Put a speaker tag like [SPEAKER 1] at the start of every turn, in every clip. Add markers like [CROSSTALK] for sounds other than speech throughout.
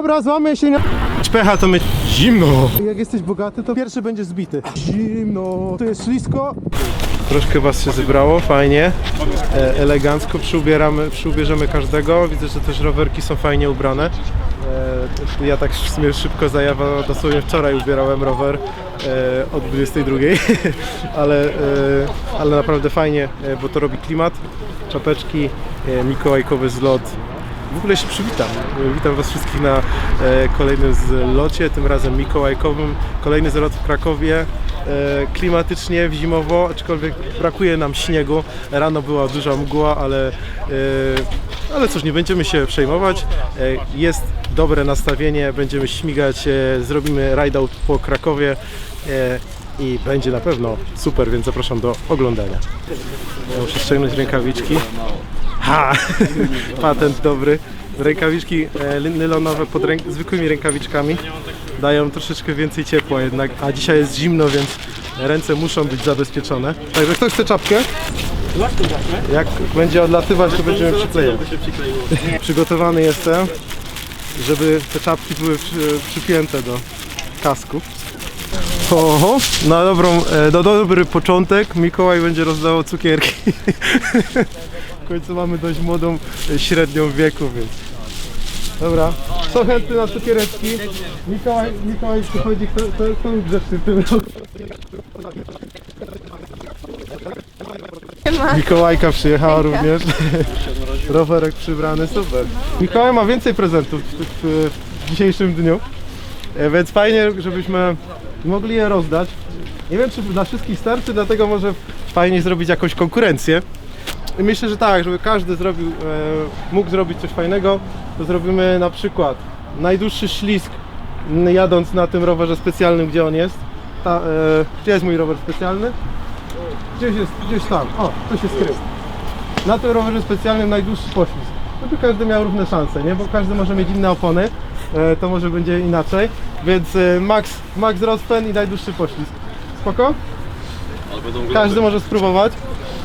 [SPEAKER 1] Dobra, złamy się.
[SPEAKER 2] Pecha to my zimno.
[SPEAKER 1] Jak jesteś bogaty, to pierwszy będzie zbity. Zimno. Tu jest ślisko.
[SPEAKER 2] Troszkę was się zebrało, fajnie, e, elegancko, przyubieramy, przyubierzemy każdego. Widzę, że też rowerki są fajnie ubrane. E, ja tak w sumie szybko zajawa, dosłownie wczoraj ubierałem rower e, od 22, [LAUGHS] ale, e, ale naprawdę fajnie, e, bo to robi klimat. Czapeczki, e, mikołajkowy zlot. W ogóle się przywitam. Witam Was wszystkich na e, kolejnym zlocie, tym razem mikołajkowym. Kolejny zlot w Krakowie. E, klimatycznie, zimowo, aczkolwiek brakuje nam śniegu. Rano była duża mgła, ale, e, ale cóż, nie będziemy się przejmować. Jest dobre nastawienie, będziemy śmigać, zrobimy ride-out po Krakowie i będzie na pewno super, więc zapraszam do oglądania. Muszę ściągnąć rękawiczki. Ha! [LAUGHS] Patent dobry. Rękawiczki e, nylonowe pod ręk zwykłymi rękawiczkami dają troszeczkę więcej ciepła jednak, a dzisiaj jest zimno, więc ręce muszą być zabezpieczone. Także ktoś chce czapkę? Jak będzie odlatywać, to będziemy przyklejać. Przygotowany jestem, żeby te czapki były przy, przypięte do kasków. Oho, na dobrą, e, do dobry początek Mikołaj będzie rozdawał cukierki. [LAUGHS] Końcu mamy dość młodą, e, średnią wieku, więc... Dobra, kto chętny na cukiereczki? Mikołaj, Mikołaj przychodzi, kto, kto, kto był grzeczny w tym roku? Mikołajka przyjechała również. [LAUGHS] Rowerek przybrany, super. Mikołaj ma więcej prezentów w, w, w dzisiejszym dniu. E, Więc fajnie, żebyśmy mogli je rozdać. Nie wiem, czy dla wszystkich starczy, dlatego może fajnie zrobić jakąś konkurencję. Myślę, że tak, żeby każdy zrobił, e, mógł zrobić coś fajnego, to zrobimy na przykład najdłuższy ślisk m, jadąc na tym rowerze specjalnym, gdzie on jest. Ta, e, gdzie jest mój rower specjalny? Gdzieś jest, gdzieś tam. O, to się skrył. Na tym rowerze specjalnym najdłuższy poślizg. Żeby każdy miał równe szanse, nie? Bo każdy może mieć inne opony, e, to może będzie inaczej. Więc e, max, max rozpęd i najdłuższy poślizg. Spoko? Każdy może spróbować.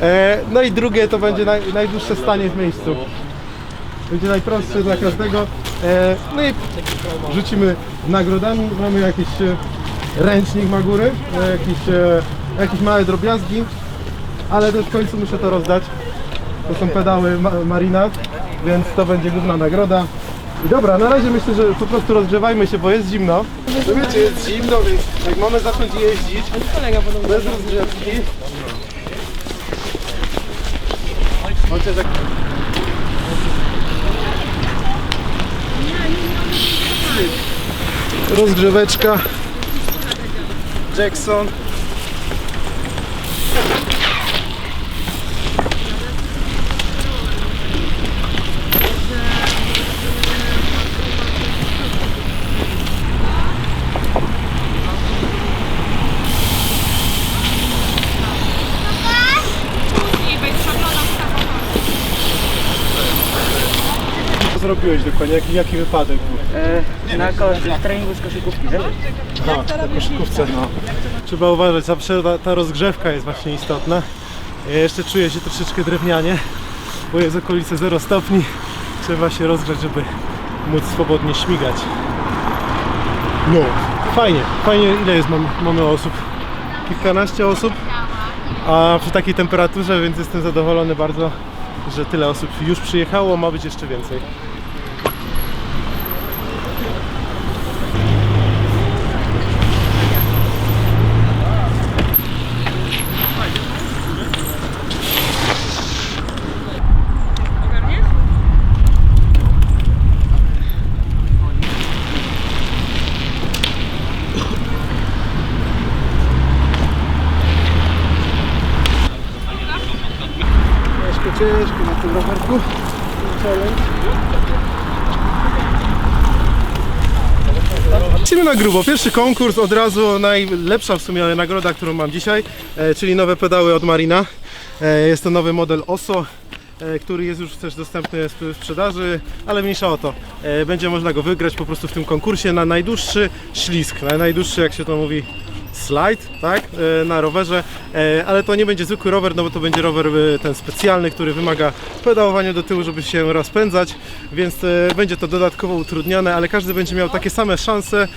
[SPEAKER 2] E, no i drugie to będzie naj, najdłuższe stanie w miejscu. Będzie najprostsze dla każdego. E, no i rzucimy nagrodami. Mamy jakiś e, ręcznik ma góry, e, jakieś, e, jakieś małe drobiazgi, ale też w końcu muszę to rozdać. To są pedały ma Marina, więc to będzie główna nagroda. I dobra, na razie myślę, że po prostu rozgrzewajmy się, bo jest zimno. No wiecie, jest zimno, więc jak mamy zacząć jeździć bez rozgrzewki. Chociaż jak... Rozgrzeweczka. Jackson. Zrobiłeś dokładnie? Jaki, jaki wypadek był?
[SPEAKER 3] E, na, ko- na treningu z koszykówki, wiesz?
[SPEAKER 2] No, na koszykówce. No. Trzeba uważać, zawsze ta, ta rozgrzewka jest właśnie istotna. Ja jeszcze czuję się troszeczkę drewnianie, bo jest okolice 0 stopni. Trzeba się rozgrzać, żeby móc swobodnie śmigać. No, fajnie, fajnie. Ile jest mam, mamy osób? Kilkanaście osób, a przy takiej temperaturze, więc jestem zadowolony bardzo, że tyle osób już przyjechało, ma być jeszcze więcej. Grubo. Pierwszy konkurs, od razu najlepsza w sumie nagroda, którą mam dzisiaj, e, czyli nowe pedały od Marina. E, jest to nowy model OSO, e, który jest już też dostępny w sprzedaży, ale mniejsza o to. Będzie można go wygrać po prostu w tym konkursie na najdłuższy ślisk, na najdłuższy, jak się to mówi, slajd, tak, e, na rowerze, e, ale to nie będzie zwykły rower, no bo to będzie rower e, ten specjalny, który wymaga pedałowania do tyłu, żeby się rozpędzać, więc będzie to dodatkowo utrudnione, ale każdy będzie miał takie same szanse,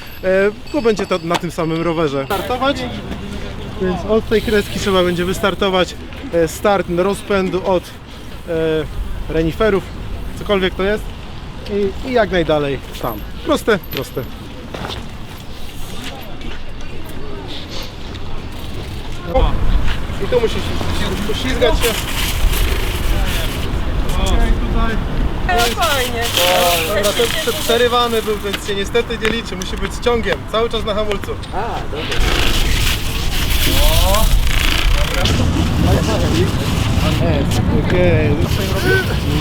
[SPEAKER 2] bo będzie to na tym samym rowerze. Startować, więc od tej kreski trzeba będzie wystartować, start rozpędu od reniferów, cokolwiek to jest i, i jak najdalej tam. Proste, proste. O, I tu musisz poślizgać się. Tutaj.
[SPEAKER 4] Fajnie.
[SPEAKER 2] Dobra, to prze- przerywany był, więc się niestety nie liczy. Musi być ciągiem, cały czas na hamulcu.
[SPEAKER 3] A, dobra.
[SPEAKER 2] Okej.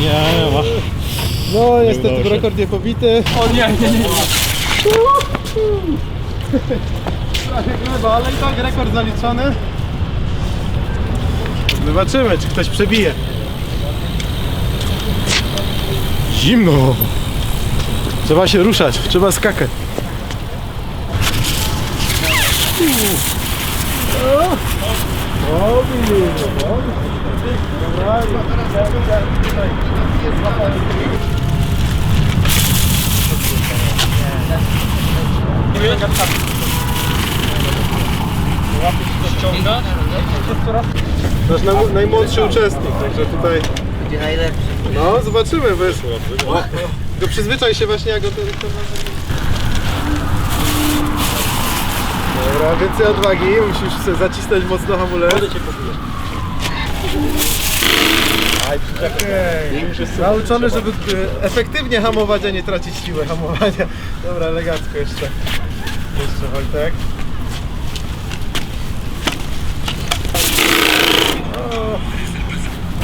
[SPEAKER 2] Nie ma. No niestety rekord nie pobity.
[SPEAKER 3] O nie, nie, nie.
[SPEAKER 2] Prawie gleba, ale i tak rekord zaliczony. Zobaczymy, czy ktoś przebije. Zimno. Trzeba się ruszać, trzeba skakać. O, Nasz naj- najmłodszy uczestnik, także tutaj
[SPEAKER 3] Będzie najlepszy.
[SPEAKER 2] No, zobaczymy, wiesz. Tylko przyzwyczaj się właśnie jak go to... to... Dobra, więcej odwagi, musisz sobie zacisnąć mocno hamulec. Okej. Nauczony, żeby e, efektywnie hamować, a nie tracić siłę hamowania. Dobra, elegancko jeszcze. Jeszcze Wojtek.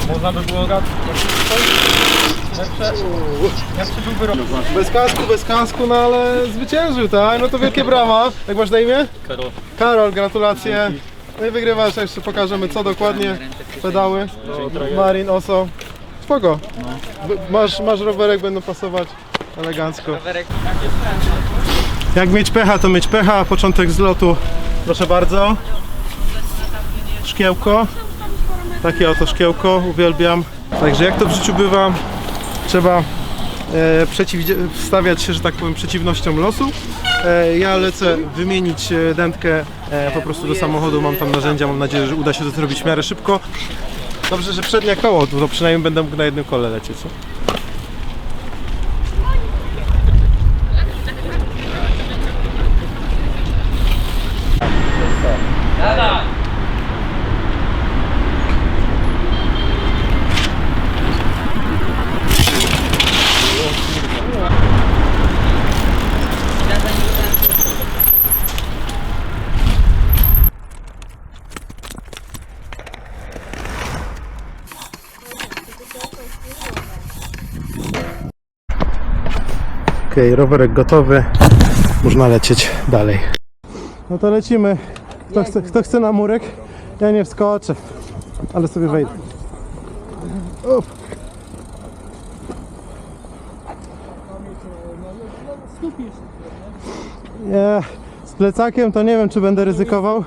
[SPEAKER 3] Można by było gadać.
[SPEAKER 2] Bez kasku, bez kasku, no ale zwyciężył, tak? No to wielkie brawa. Jak masz na imię?
[SPEAKER 3] Karol.
[SPEAKER 2] Karol, gratulacje. No i wygrywasz, jeszcze pokażemy co dokładnie. Pedały. Marin, oso. Spoko. Masz, masz rowerek, będą pasować elegancko. Jak mieć pecha, to mieć pecha. Początek zlotu, proszę bardzo. Szkiełko. Takie oto szkiełko, uwielbiam. Także jak to w życiu bywa, trzeba e, się, że tak powiem, przeciwnościom losu. E, ja lecę wymienić e, dętkę e, po prostu do samochodu, mam tam narzędzia, mam nadzieję, że uda się to zrobić w miarę szybko. Dobrze, że przednie koło, to przynajmniej będę mógł na jednym kole lecieć. Co? Okej, rowerek gotowy, można lecieć dalej. No to lecimy. Kto chce, kto chce na murek? Ja nie wskoczę, ale sobie wejdę. Up. Nie, z plecakiem to nie wiem, czy będę ryzykował.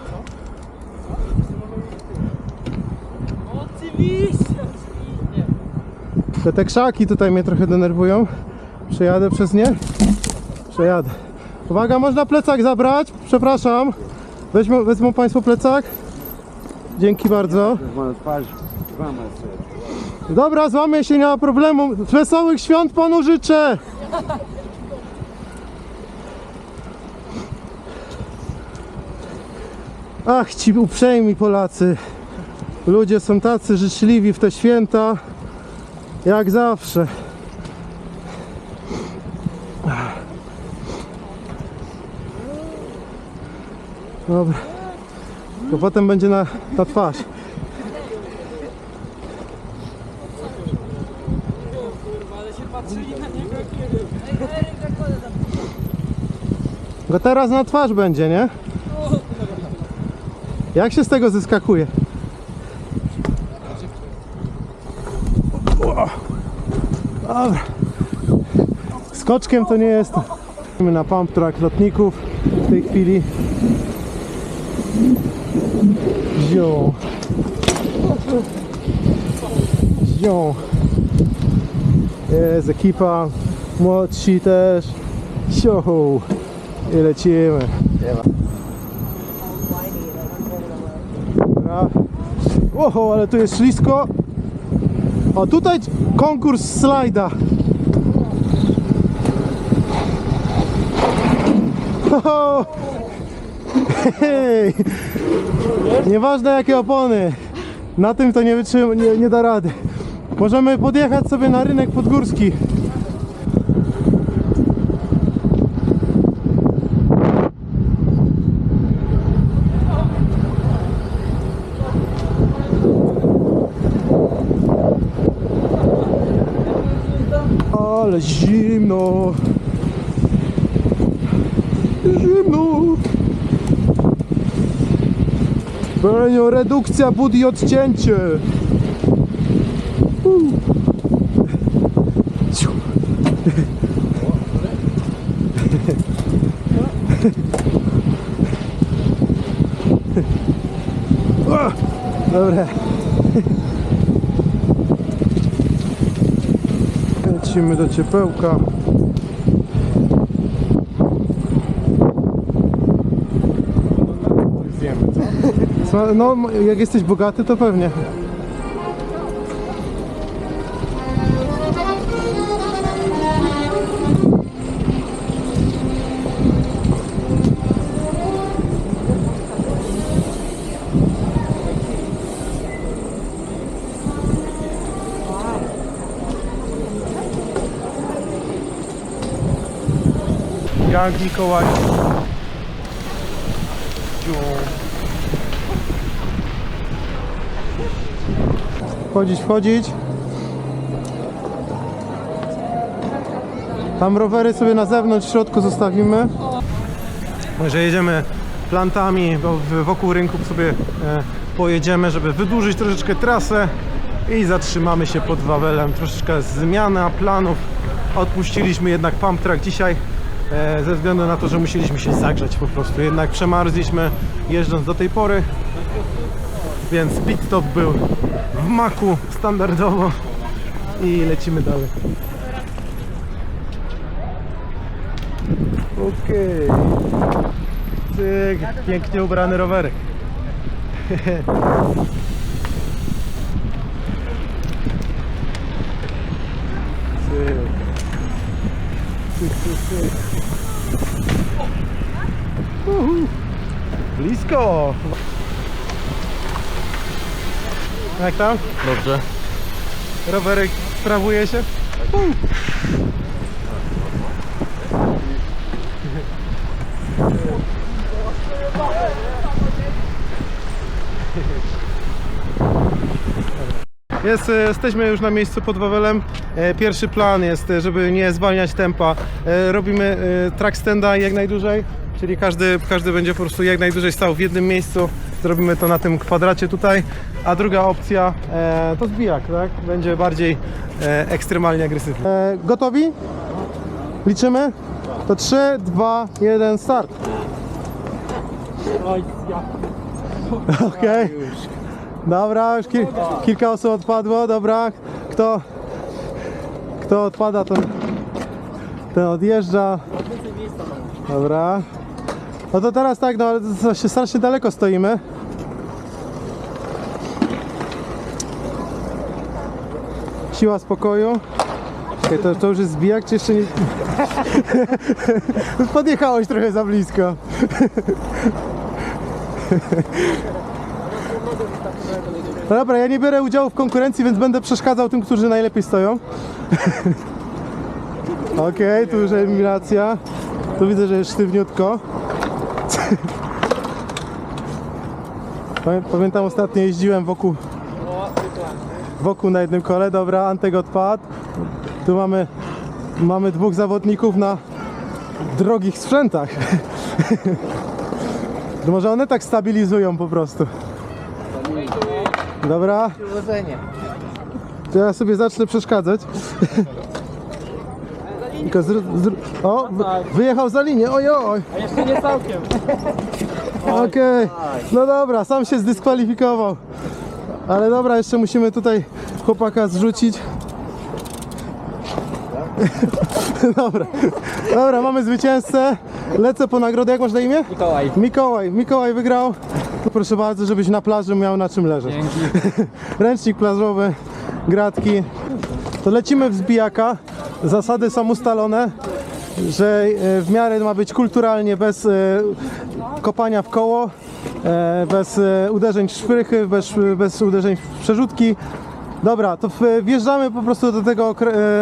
[SPEAKER 2] Te, te krzaki tutaj mnie trochę denerwują. Przejadę przez nie? Przejadę. Uwaga, można plecak zabrać? Przepraszam. Weźmą, wezmą Państwo plecak? Dzięki bardzo. Dobra, złamię się, nie ma problemu. Wesołych świąt Panu życzę! Ach, ci uprzejmi Polacy. Ludzie są tacy życzliwi w te święta, jak zawsze. Dobra. To potem będzie na, na twarz. Go teraz na twarz będzie, nie? Jak się z tego zyskakuje? Dobra. Skoczkiem to nie jest. Jesteśmy na pump track lotników w tej chwili. Zią. Zią. Jest ekipa, młodsi też. Sią. I lecimy. Dobra. Oho, ale tu jest ślisko. O, tutaj konkurs slajda. Ho. Nieważne jakie opony. Na tym to nie, wytrzyma, nie, nie da rady. Możemy podjechać sobie na rynek podgórski. Ale zimno. Zimno. Benio, redukcja bud i odcięcie. Dobra. Lecimy do ciepełka. Wiemy, co? Co? No, jak jesteś bogaty, to pewnie. Gang Mikołaj. Wchodzić, wchodzić. Tam rowery sobie na zewnątrz, w środku zostawimy. Że jedziemy plantami, bo wokół rynku sobie e, pojedziemy, żeby wydłużyć troszeczkę trasę i zatrzymamy się pod Wawelem. Troszeczkę zmiana planów. Odpuściliśmy jednak pump track dzisiaj e, ze względu na to, że musieliśmy się zagrzać po prostu. Jednak przemarzliśmy jeżdżąc do tej pory, więc pit stop był w maku standardowo i lecimy dalej. Okej. Cyk, pięknie ubrany rowerek. Cyk, cyk. Uhu. Blisko. Jak tam?
[SPEAKER 3] Dobrze.
[SPEAKER 2] Rowerek sprawuje się? Jest, e, jesteśmy już na miejscu pod Wawelem. E, Pierwszy plan jest, e, żeby nie zwalniać tempa. Robimy track standa jak najdłużej, czyli każdy, każdy będzie po prostu jak najdłużej stał w jednym miejscu. Zrobimy to na tym kwadracie tutaj. A druga opcja e, to zbijak, tak? Będzie bardziej e, ekstremalnie agresywny. E, gotowi? Liczymy? To 3, 2, 1, start. Okej. Dobra, już kil, kilka osób odpadło, dobra. Kto, kto odpada, to ten odjeżdża. Dobra. No to teraz tak, no ale się strasznie daleko stoimy. Siła spokoju. Czekaj, to, to już jest zbijak, czy jeszcze nie... [LAUGHS] Podjechałeś trochę za blisko. No dobra, ja nie biorę udziału w konkurencji, więc będę przeszkadzał tym, którzy najlepiej stoją. [LAUGHS] Okej, tu już eliminacja. Tu widzę, że jest sztywniutko. [LAUGHS] Pamię- Pamiętam ostatnio jeździłem wokół wokół na jednym kole. Dobra, Antek odpadł. Tu mamy, mamy dwóch zawodników na drogich sprzętach. [LAUGHS] Może one tak stabilizują po prostu. Dobra, to ja sobie zacznę przeszkadzać. [LAUGHS] Tylko zr, zr, o, wy- wyjechał za linię, oj, oj.
[SPEAKER 4] A jeszcze nie całkiem. [LAUGHS]
[SPEAKER 2] Okej, no dobra, sam się zdyskwalifikował. Ale dobra, jeszcze musimy tutaj chłopaka zrzucić. [LAUGHS] Dobra, dobra, mamy zwycięzcę. Lecę po nagrodę. Jak masz na imię?
[SPEAKER 3] Mikołaj.
[SPEAKER 2] Mikołaj. Mikołaj wygrał. To proszę bardzo, żebyś na plaży miał na czym leżeć. [LAUGHS] Ręcznik plażowy, gratki. To lecimy w zbijaka. Zasady są ustalone, że e, w miarę ma być kulturalnie, bez e, kopania w koło, bez e, uderzeń w szprychy, bez, bez uderzeń w przerzutki. Dobra, to wjeżdżamy po prostu do tego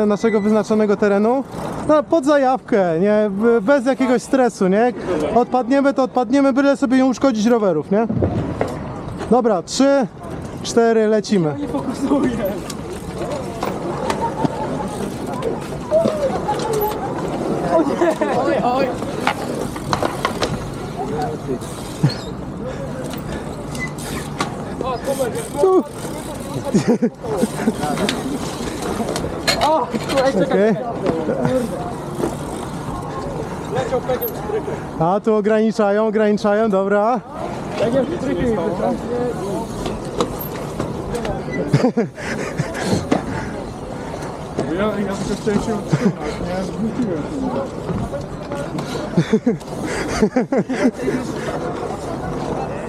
[SPEAKER 2] e, naszego wyznaczonego terenu no, pod zajawkę, nie? Bez jakiegoś stresu, nie? Odpadniemy, to odpadniemy, byle sobie nie uszkodzić rowerów, nie? Dobra, trzy, cztery, lecimy. Okej. A tu ograniczają, ograniczają, dobra.
[SPEAKER 4] Ja, ja tylko chciałem się nie? Zgubiłem się.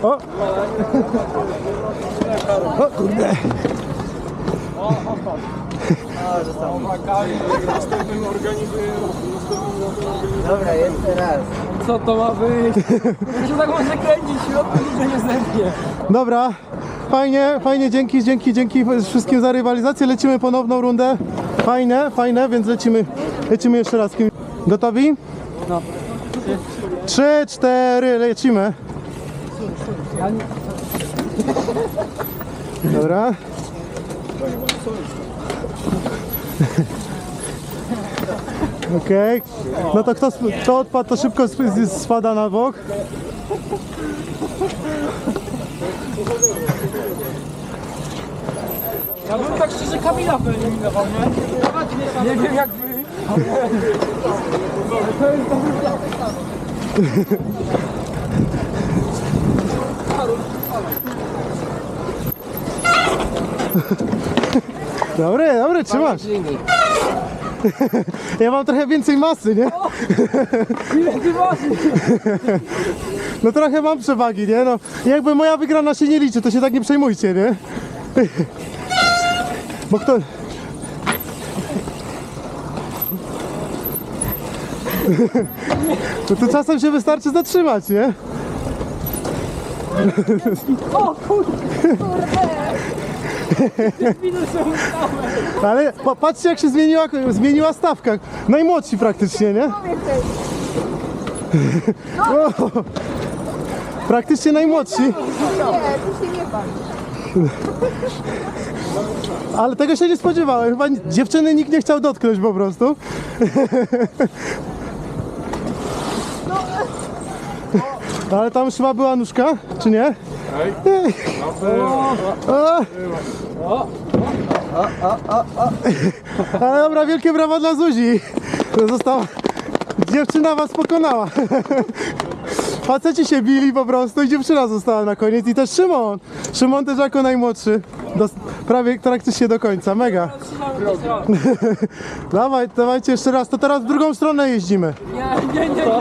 [SPEAKER 2] O! O kurde.
[SPEAKER 3] Dobra, jeszcze raz.
[SPEAKER 5] Co to ma być? Ja się tak może kręcić, środku nigdy nie zerwie.
[SPEAKER 2] Dobra, fajnie, fajnie, dzięki, dzięki, dzięki wszystkim za rywalizację. Lecimy ponowną rundę. Fajne, fajne, więc lecimy, lecimy jeszcze raz. Gotowi?
[SPEAKER 5] No.
[SPEAKER 2] Trzy, cztery, lecimy. Dobra. Okej. No to kto, kto odpadł, to szybko sp- spada na bok.
[SPEAKER 5] Ja bym tak szczerze Kamila wyeliminował, nie? Nie wiem jak wy.
[SPEAKER 2] Dobry, [LAUGHS] [LAUGHS] dobry, trzymasz.
[SPEAKER 3] Silnik. [LAUGHS]
[SPEAKER 2] Ja mam trochę więcej masy, nie? [LAUGHS]
[SPEAKER 5] Ile ty ważysz?
[SPEAKER 2] No trochę mam przewagi, nie? No, jakby moja wygrana się nie liczy, to się tak nie przejmujcie, nie? Bo kto... No to czasem się wystarczy zatrzymać, nie?
[SPEAKER 5] O kurde!
[SPEAKER 2] Ale pa, patrzcie jak się zmieniła, zmieniła stawka. Najmłodsi praktycznie, nie? O, praktycznie najmłodsi.
[SPEAKER 6] Nie, tu się nie.
[SPEAKER 2] Ale tego się nie spodziewałem. Chyba ni- dziewczyny nikt nie chciał dotknąć po prostu. Ale tam chyba była nóżka, czy nie? O. Ale dobra, wielkie brawa dla Zuzi. Została... Dziewczyna was pokonała. Faceci się bili po prostu i dziewczyna została na koniec i też Szymon. Szymon też jako najmłodszy. Dos- prawie praktycznie do końca, mega. [LAUGHS] Dawaj, dawajcie jeszcze raz, to teraz w drugą stronę jeździmy.
[SPEAKER 5] Nie, nie, nie, nie, nie.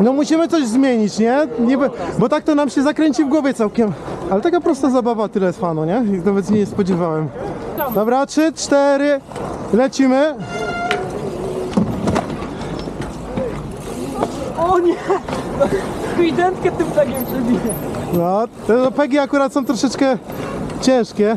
[SPEAKER 2] No musimy coś zmienić, nie? Niby, bo tak to nam się zakręci w głowie całkiem. Ale taka prosta zabawa, tyle jest fanu, nie? Nawet nie spodziewałem. Dobra, trzy, cztery, lecimy.
[SPEAKER 5] O nie! Ewidentkę tym tagiem przebiję.
[SPEAKER 2] No, te pegi akurat są troszeczkę ciężkie.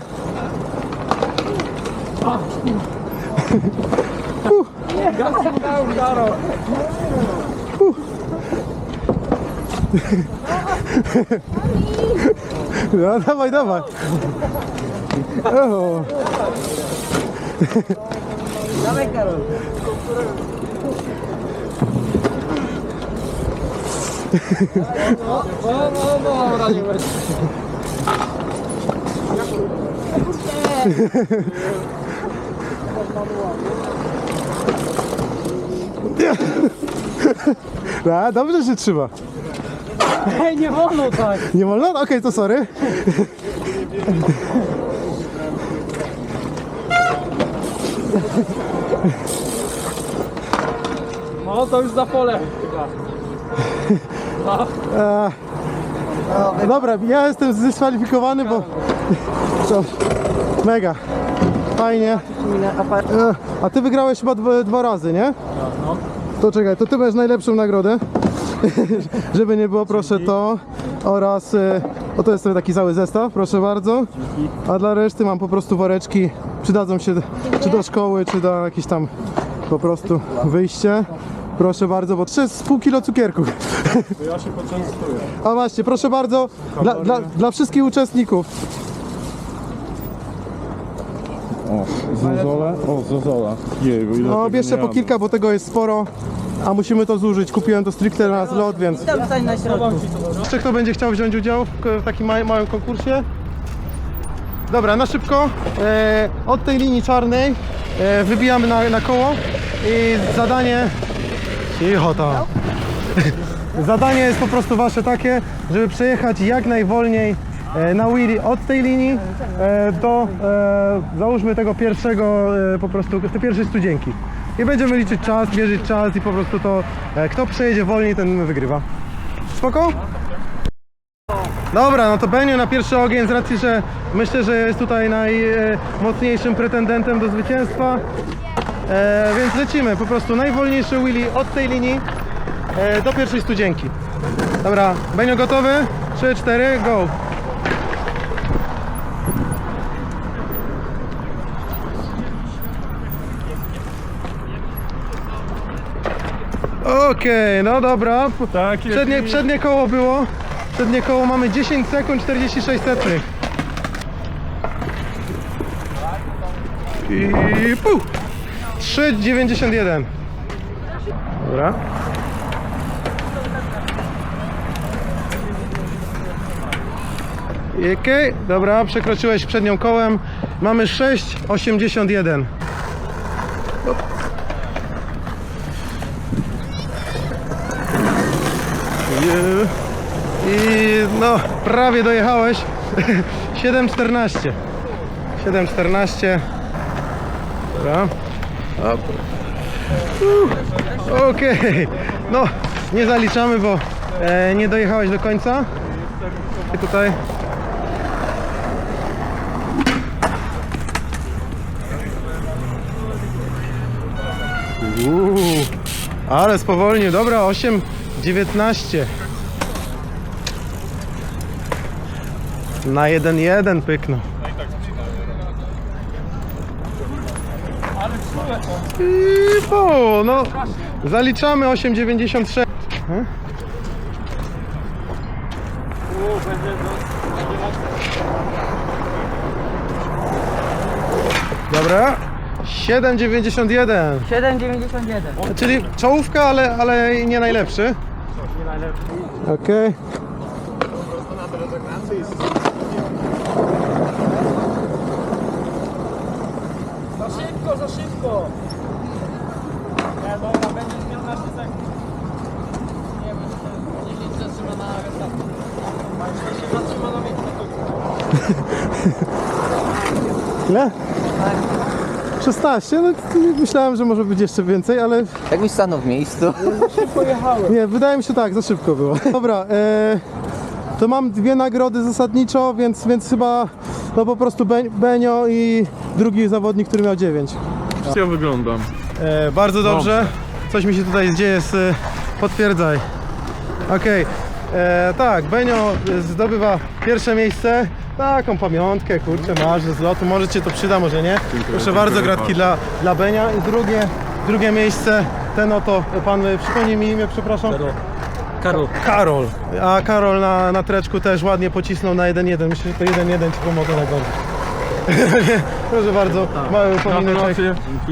[SPEAKER 2] No, dawaj, dawaj. O,
[SPEAKER 3] Dawaj Karol.
[SPEAKER 5] No, no, no, dobra, nie będzie.
[SPEAKER 2] no, dobrze się trzyma.
[SPEAKER 5] Ej, nie wolno tak!
[SPEAKER 2] Nie wolno? Okej, to sorry.
[SPEAKER 5] No to już za pole.
[SPEAKER 2] E, dobra, ja jestem zdyskwalifikowany, bo... Mega. Fajnie. E, a ty wygrałeś chyba dwa, dwa razy, nie? To czekaj, to ty masz najlepszą nagrodę. [LAUGHS] Żeby nie było, proszę to. Oraz, e, o to jest sobie taki cały zestaw, proszę bardzo. A dla reszty mam po prostu woreczki. Przydadzą się czy do szkoły, czy do jakieś tam po prostu wyjście. Proszę bardzo, bo 3,5 kilo cukierków.
[SPEAKER 4] Ja się poczęstuję.
[SPEAKER 2] A właśnie, proszę bardzo, dla, dla, dla wszystkich uczestników.
[SPEAKER 4] O, zozole? O, zozola. Jej, bo ile
[SPEAKER 2] No,
[SPEAKER 4] tego
[SPEAKER 2] bierzcie
[SPEAKER 4] nie
[SPEAKER 2] po
[SPEAKER 4] jadłem.
[SPEAKER 2] kilka, bo tego jest sporo, a musimy to zużyć. Kupiłem to stricte na zlot, więc...
[SPEAKER 3] Tam stań na środku.
[SPEAKER 2] Jeszcze kto będzie chciał wziąć udział w w takim ma- małym konkursie? Dobra, na szybko. E, od tej linii czarnej e, wybijamy na, na koło i zadanie... Cicho tam. [LAUGHS] Zadanie jest po prostu wasze takie, żeby przejechać jak najwolniej e, na wheelie od tej linii e, do e, załóżmy tego pierwszego e, po prostu tej pierwszej studzienki. I będziemy liczyć czas, mierzyć czas i po prostu to e, kto przejedzie wolniej ten wygrywa. Spoko? Dobra, no to Benio na pierwszy ogień z racji, że myślę, że jest tutaj najmocniejszym pretendentem do zwycięstwa. E, więc lecimy, po prostu najwolniejszy Willy od tej linii e, do pierwszej studzienki. Dobra, Benio gotowy? 3, 4, go! Okej, no dobra.
[SPEAKER 4] Tak,
[SPEAKER 2] Przednie, przednie koło było. Przednie koło mamy 10 sekund 46 setnych. I! 3,91. Dobra. Okej, dobra, przekroczyłeś przednią kołem. Mamy 6,81. Je- I no, prawie dojechałeś. [LAUGHS] 7,14. 7,14. Dobra. Okej. No, nie zaliczamy, bo e, nie dojechałeś do końca. I tutaj. Uuu, ale spowolnił. Dobra, 8,19. Na 1-1 pyknął. Po, no zaliczamy 8,96. He? Dobra. 7,91.
[SPEAKER 3] 7,91.
[SPEAKER 2] Czyli czołówka, ale, ale nie najlepszy. Okej.
[SPEAKER 5] Za szybko, za szybko! Nie, dobra, będziesz miał nasz sekund. Nie, będzie 10 zatrzyma na restart. A jeśli się zatrzyma na miejscu, to
[SPEAKER 2] Ile? 16? No, myślałem, że może być jeszcze więcej, ale
[SPEAKER 3] Jakbyś stanął w miejscu.
[SPEAKER 2] nie, wydaje mi się tak, za szybko było. Dobra, e, to mam dwie nagrody zasadniczo, więc, więc chyba no po prostu Ben- Benio i drugi zawodnik, który miał 9.
[SPEAKER 4] Jak ja wyglądam?
[SPEAKER 2] E, bardzo dobrze. Coś mi się tutaj dzieje, z, e, potwierdzaj. Okej. E, Tak, Benio e, zdobywa pierwsze miejsce. Taką pamiątkę, kurczę, masz z lotu. Może Cię to przyda, może nie. Proszę bardzo, gratki dla, dla Benia. I drugie, drugie miejsce, ten oto pan, e, przypomnij mi imię, przepraszam.
[SPEAKER 5] Karol.
[SPEAKER 2] Karol. A Karol na, na treczku też ładnie pocisnął na 1-1. Myślę, że to 1-1 Ci pomogło najbardziej. [LAUGHS] Proszę bardzo, mały upomineczek.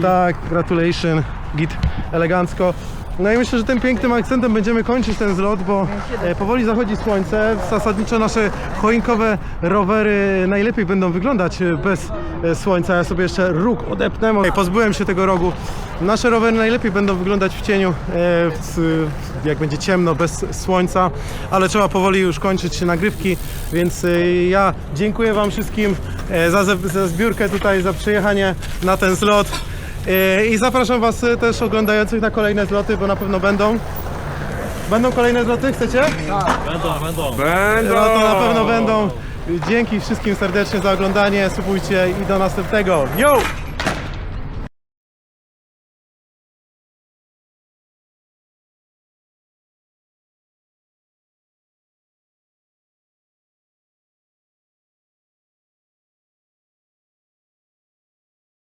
[SPEAKER 2] Tak, gratulation, git, elegancko. No i myślę, że tym pięknym akcentem będziemy kończyć ten zlot, bo e, powoli zachodzi słońce. Zasadniczo nasze choinkowe rowery najlepiej będą wyglądać e, bez e, słońca. Ja sobie jeszcze róg odepnę. Pozbyłem się tego rogu. Nasze rowery najlepiej będą wyglądać w cieniu, jak będzie ciemno, bez słońca, ale trzeba powoli już kończyć nagrywki, więc ja dziękuję Wam wszystkim za zbiórkę tutaj, za przyjechanie na ten zlot. E, I zapraszam Was e, też oglądających na kolejne zloty, bo na pewno będą. Będą kolejne zloty, chcecie?
[SPEAKER 4] Będą!
[SPEAKER 2] No to na pewno będą. Dzięki wszystkim serdecznie za oglądanie, subujcie i do następnego. Yo!